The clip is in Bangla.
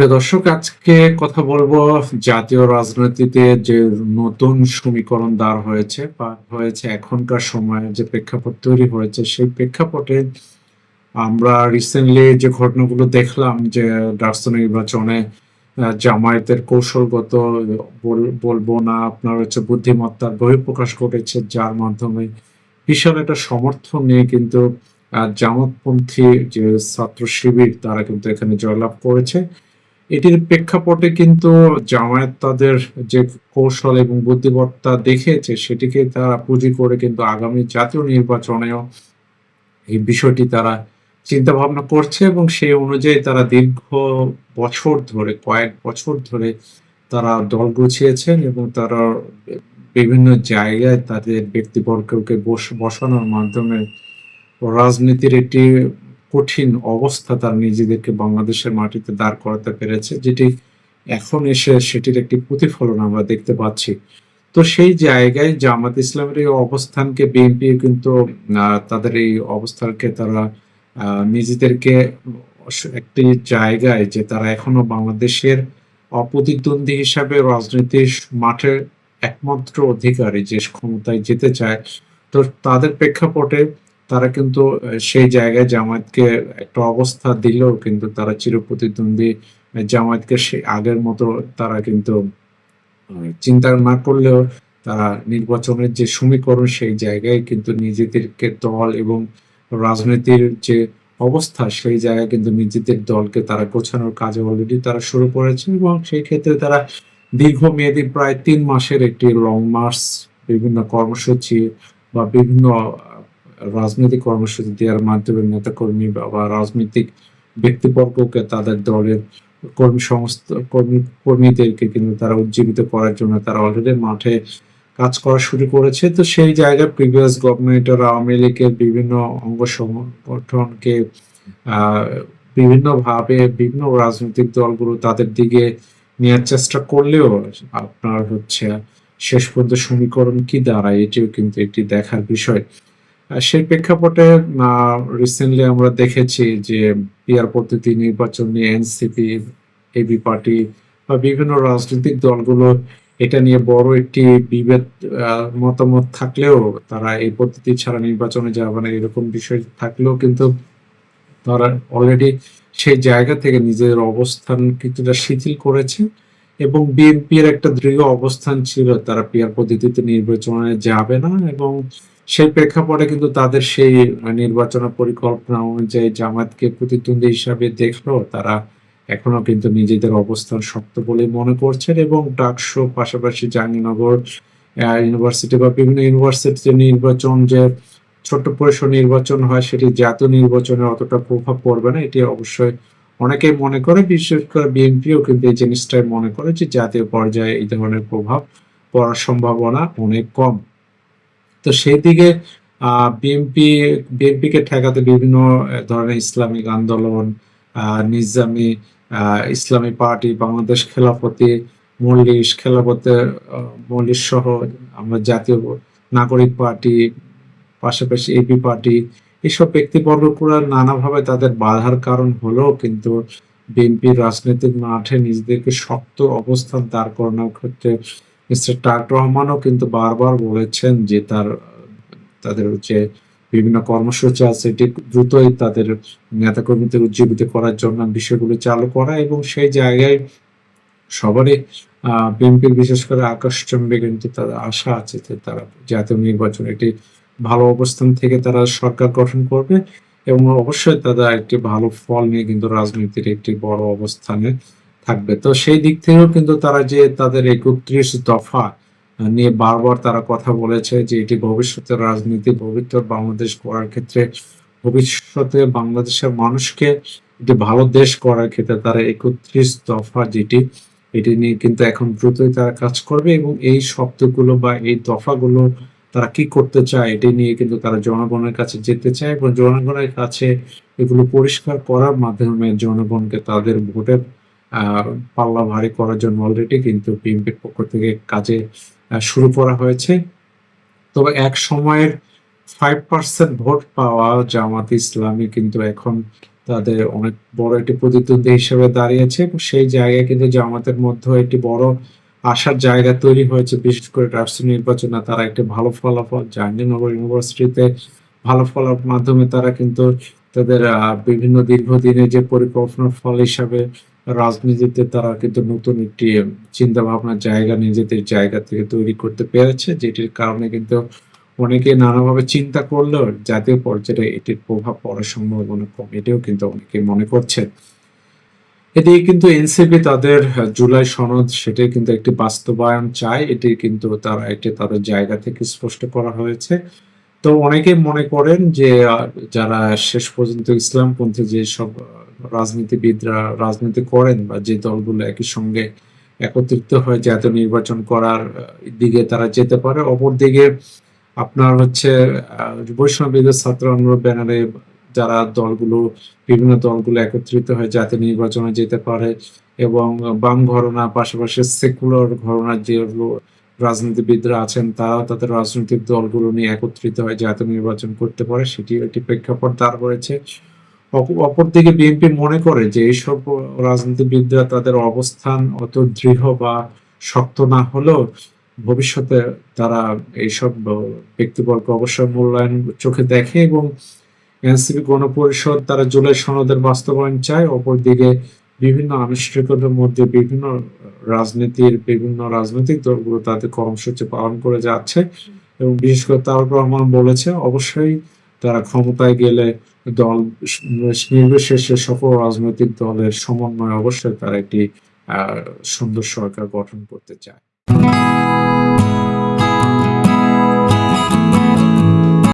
প্রিয় দর্শক, আজকে কথা বলব জাতীয় রাজনীতিতে যে নতুন সমীকরণ দাঁড় হয়েছে, বা হয়েছে এখনকার সময়ে যে প্রেক্ষাপট তৈরি হয়েছে, সেই প্রেক্ষাপটে আমরা রিসেন্টলি যে ঘটনাগুলো দেখলাম যে ডাকসু নির্বাচনে জামায়াতের কৌশলগত বল- বলব না, আপনার হচ্ছে বুদ্ধিমত্তার বহিঃপ্রকাশ ঘটেছে, যার মাধ্যমে বিশাল একটা সমর্থন নিয়ে কিন্তু জামাতপন্থী যে ছাত্র শিবির তারা কিন্তু এখানে জয়লাভ করেছে। এটির প্রেক্ষাপটে কিন্তু জামায়াত তাদের যে কৌশল এবং বুদ্ধিমত্তা দেখিয়েছে, সেটিকে তারা পুঁজি করে কিন্তু আগামী জাতীয় নির্বাচনেও এই বিষয়টি তারা চিন্তা ভাবনা করছে এবং সেই অনুযায়ী তারা দীর্ঘ বছর ধরে, কয়েক বছর ধরে তারা দল গুছিয়েছেন এবং তারা বিভিন্ন জায়গায় তাদের ব্যক্তিবর্গকে বস- বসানোর মাধ্যমে রাজনীতির একটি কঠিন অবস্থা তারা নিজেদেরকে বাংলাদেশের মাটিতে দাঁড় করাতে পেরেছে, যেটি এখন এসে সেটির একটি প্রতিফলন আমরা দেখতে পাচ্ছি। তো সেই জায়গায় জামাত ইসলামের এই অবস্থানকে বিএনপি কিন্তু তাদের এই অবস্থানকে তারা নিজেদেরকে একটি জায়গায় যে তারা এখনও বাংলাদেশের অপ্রতিদ্বন্দ্বী হিসাবে রাজনীতির মাঠের একমাত্র অধিকারী যে ক্ষমতায় যেতে চায়। তো তাদের প্রেক্ষাপটে তারা কিন্তু সেই জায়গায় জামায়াতকে একটা অবস্থা দিলেও কিন্তু তারা চিরপ্রতিদ্বন্দ্বী জামায়াতকে সে আগের মতো তারা কিন্তু চিন্তা না করলেও তারা নির্বাচনের যে সমীকরণ সেই জায়গায় কিন্তু নিজেদেরকে দল এবং রাজনীতির যে অবস্থা সেই জায়গায় কিন্তু নিজেদের দলকে তারা গোছানোর কাজ অলরেডি তারা শুরু করেছে এবং সেই ক্ষেত্রে তারা দীর্ঘমেয়াদী প্রায় তিন মাসের একটি লং মার্চ বিভিন্ন কর্মসূচি বা বিভিন্ন রাজনৈতিক কর্মসূচি দেওয়ার মাধ্যমে নেতাকর্মী বা রাজনৈতিক ব্যক্তিবর্গকে তাদের দলের কর্মী সংস্থা, কর্মী, কর্মীদেরকে কিন্তু তারা উজ্জীবিত করার জন্য তারা অলরেডি মাঠে কাজ করা শুরু করেছে। তো সেই জায়গায় প্রিভিয়াস গভর্নমেন্ট গভর্নমেন্টের আওয়ামী লীগের বিভিন্ন অঙ্গ সংগঠনকে বিভিন্নভাবে বিভিন্ন রাজনৈতিক দলগুলো তাদের দিকে নেওয়ার চেষ্টা করলেও আপনার হচ্ছে শেষ পর্যন্ত সমীকরণ কি দাঁড়ায়, এটিও কিন্তু একটি দেখার বিষয়। সেই প্রেক্ষাপটে রিসেন্টলি আমরা দেখেছি যে পিয়ার পদ্ধতি, নির্বাচন নিয়ে এনসিপি এবি পার্টি বা বিভিন্ন রাজনৈতিক দলগুলো এটা নিয়ে বড় একটি বিভেদ মতামত থাকলেও তারা এই পদ্ধতি ছাড়া নির্বাচনে যাবে না, এরকম বিষয় থাকলেও কিন্তু তারা অলরেডি সেই জায়গা থেকে নিজের অবস্থান কিছুটা শিথিল করেছে এবং বিএনপির একটা দৃঢ় অবস্থান ছিল, তারা পিয়ার পদ্ধতিতে নির্বাচনে যাবে না এবং সেই প্রেক্ষাপটে কিন্তু তাদের সেই নির্বাচন পরিকল্পনা অনুযায়ী জামাতকে প্রতিদ্বন্দ্বী হিসাবে দেখল। তারা এখনও কিন্তু নিজেদের অবস্থান শক্ত বলে মনে করছেন এবং ডাকশো পাশাপাশি জাহাঙ্গীরনগর ইউনিভার্সিটি বা বিভিন্ন ইউনিভার্সিটিতে নির্বাচন, যে ছোট্ট পরিসর নির্বাচন হয়, সেটি জাতীয় নির্বাচনে অতটা প্রভাব পড়বে না। এটি অবশ্যই অনেকেই মনে করে, বিশেষ করে বিএনপিও কিন্তু এই জিনিসটাই মনে করে যে জাতীয় পর্যায়ে এই ধরনের প্রভাব পড়ার সম্ভাবনা অনেক কম। তো সেই দিকে বিএনপি বিএনপিকে ঠেকাতে বিভিন্ন ধরনের ইসলামিক আন্দোলন নিজামি ইসলামী পার্টি, বাংলাদেশ খেলাফতি মল্লিশ খেলাফতে মল্লিশ সহ আমরা জাতীয় নাগরিক পার্টি, পাশাপাশি এবি পার্টি, এসব ব্যক্তিবর্গগুলো নানাভাবে তাদের বাধার কারণ হলেও কিন্তু বিএনপির রাজনৈতিক মাঠে নিজেদেরকে শক্ত অবস্থান দাঁড় করানোর ক্ষেত্রে মিস্টার তারেক রহমানও কিন্তু বারবার বলেছেন যে তার, তাদের যে বিভিন্ন কর্মসূচি আছে, এটি দ্রুতই তাদের নেতাকর্মীদের উজ্জীবিত করার জন্য বিষয়গুলো চালু করা এবং সেই জায়গায় সবারই বিএনপির বিশেষ করে আকাশ চম্বে কিন্তু তাদের আশা আছে যে তারা জাতীয় নির্বাচন একটি ভালো অবস্থান থেকে তারা সরকার গঠন করবে এবং অবশ্যই তারা একটি ভালো ফল নিয়ে কিন্তু রাজনীতির একটি বড় অবস্থানে থাকবে। তো সেই দিক থেকেও কিন্তু তারা যে তাদের একত্রিশ দফা নিয়ে বারবার তারা কথা বলেছে যে এটি ভবিষ্যতের রাজনীতি, ভবিষ্যৎ বাংলাদেশ করার ক্ষেত্রে ভবিষ্যতে বাংলাদেশের মানুষকে একটি ভালো দেশ করার ক্ষেত্রে তারা একত্রিশ দফা যেটি, এটি নিয়ে কিন্তু এখন দ্রুতই তারা কাজ করবে এবং এই শব্দগুলো বা এই দফাগুলো তারা কি করতে চায়, এটি নিয়ে কিন্তু তারা জনগণের কাছে যেতে চায় এবং জনগণের কাছে এগুলো পরিষ্কার করার মাধ্যমে জনগণকে তাদের ভোটের পাল্লা ভারী করার জন্য অলরেডি কিন্তু বিএনপির পক্ষ থেকে কাজে শুরু করা হয়েছে। তবে এক সময়ের ফাইভ পার্সেন্ট ভোট পাওয়া জামাত ইসলামী কিন্তু এখন তাদের অনেক বড় একটি প্রতিদ্বন্দ্বী হিসেবে দাঁড়িয়েছে সেই জায়গায় কিন্তু জামাতের মধ্যে একটি বড় আসার জায়গা তৈরি হয়েছে। বিশেষ করে রাষ্ট্রীয় নির্বাচনে তারা একটি ভালো ফলাফল জাহাঙ্গীরনগর ইউনিভার্সিটিতে ভালো ফলার মাধ্যমে তারা কিন্তু তাদের বিভিন্ন দীর্ঘদিনের যে পরিকল্পনার ফল হিসাবে রাজনীতিতে তারা কিন্তু নতুন একটি চিন্তা ভাবনার জায়গা নিজেদের জায়গা থেকে তৈরি করতে পেরেছে, যেটির কারণে কিন্তু অনেকে নানাভাবে চিন্তা করলেও জাতীয় পর্যায়ে এটির প্রভাব পড়ার সম্ভাবনা কম। এটিও কিন্তু অনেকে মনে করছে। এদিকে কিন্তু এনসিপি তাদের জুলাই সনদ সেটি কিন্তু একটি বাস্তবায়ন চায়। এটি কিন্তু তারা এটি তাদের জায়গা থেকে স্পষ্ট করা হয়েছে। তো অনেকে মনে করেন যে যারা শেষ পর্যন্ত ইসলামপন্থী যে সব রাজনীতিবিদরা রাজনীতি করেন বা যে দলগুলো একই সঙ্গে একত্রিত হয়ে জাতীয় নির্বাচন করার দিকে তারা যেতে পারে। অপরদিকে আপনার হচ্ছে আহ, বৈষ্ণব বিরোধী ছাত্র আন্দোলন ব্যানারে যারা দলগুলো বিভিন্ন দলগুলো একত্রিত হয়ে জাতীয় নির্বাচনে যেতে পারে এবং বাম ঘরনা পাশাপাশি সেকুলার ঘরনার যেগুলো রাজনীতিবিদরা আছেন তারাও তাদের রাজনৈতিক দলগুলো নিয়ে একত্রিত হয়ে জাতীয় নির্বাচন করতে পারে সেটি একটি প্রেক্ষাপট দাঁড় করেছে। অপরদিকে বিএনপি মনে করে যে এইসব রাজনীতিবিদরা তাদের অবস্থান অত দৃঢ় বা শক্ত না হলেও ভবিষ্যতে তারা এইসব ব্যক্তিবর্গ অবশ্যই মূল্যায়ন চোখে দেখে এবং এনসিপি গণপরিষদ, তারা জুলাই সনদের বাস্তবায়ন চায়। অপরদিকে বিভিন্ন আনুষ্ঠানিকতার মধ্যে বিভিন্ন রাজনীতির বিভিন্ন রাজনৈতিক দলগুলো তাদের কর্মসূচি পালন করে যাচ্ছে এবং বিশেষ করে তারক রহমান বলেছে, অবশ্যই তারা ক্ষমতায় গেলে দল নির্বিশেষে সকল রাজনৈতিক দলের সমন্বয়ে অবশ্যই তারা একটি সুন্দর সরকার গঠন করতে চায়।